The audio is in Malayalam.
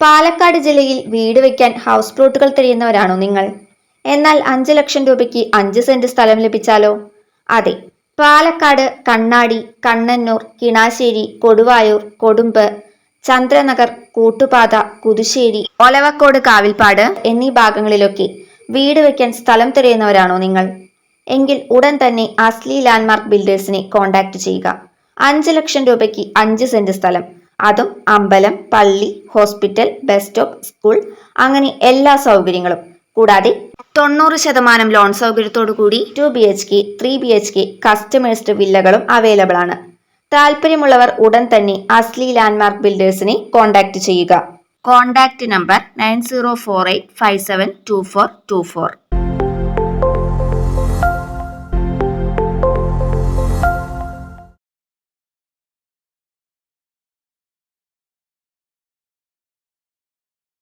പാലക്കാട് ജില്ലയിൽ വീട് വയ്ക്കാൻ ഹൗസ് പ്ലോട്ടുകൾ തിരയുന്നവരാണോ നിങ്ങൾ? എന്നാൽ അഞ്ച് ലക്ഷം രൂപയ്ക്ക് അഞ്ച് സെന്റ് സ്ഥലം ലഭിച്ചാലോ? അതെ പാലക്കാട് കണ്ണാടി കണ്ണന്നൂർ കിണാശ്ശേരി കൊടുവായൂർ കൊടുമ്പ് ചന്ദ്രനഗർ കൂട്ടുപാത കുതുശ്ശേരി ഒലവക്കോട് കാവിൽപ്പാട് എന്നീ ഭാഗങ്ങളിലൊക്കെ വീട് വയ്ക്കാൻ സ്ഥലം തിരയുന്നവരാണോ നിങ്ങൾ? എങ്കിൽ ഉടൻ തന്നെ അസ്ലി ലാൻഡ്മാർക്ക് ബിൽഡേഴ്സിനെ കോൺടാക്ട് ചെയ്യുക. അഞ്ച് ലക്ഷം രൂപയ്ക്ക് അഞ്ച് സെന്റ് സ്ഥലം. അതും അമ്പലം പള്ളി ഹോസ്പിറ്റൽ ബസ് സ്റ്റോപ്പ് സ്കൂൾ അങ്ങനെ എല്ലാ സൗകര്യങ്ങളും. കൂടാതെ തൊണ്ണൂറ് ശതമാനം ലോൺ സൗകര്യത്തോടു കൂടി two B H K three B H K customised വില്ലകളും available ആണ്. താല്പര്യമുള്ളവർ ഉടൻ തന്നെ അസ്ലി ലാൻഡ്മാർക്ക് ബിൽഡേഴ്സിനെ കോൺടാക്ട് ചെയ്യുക. Contact number nine zero four eight five seven two four two four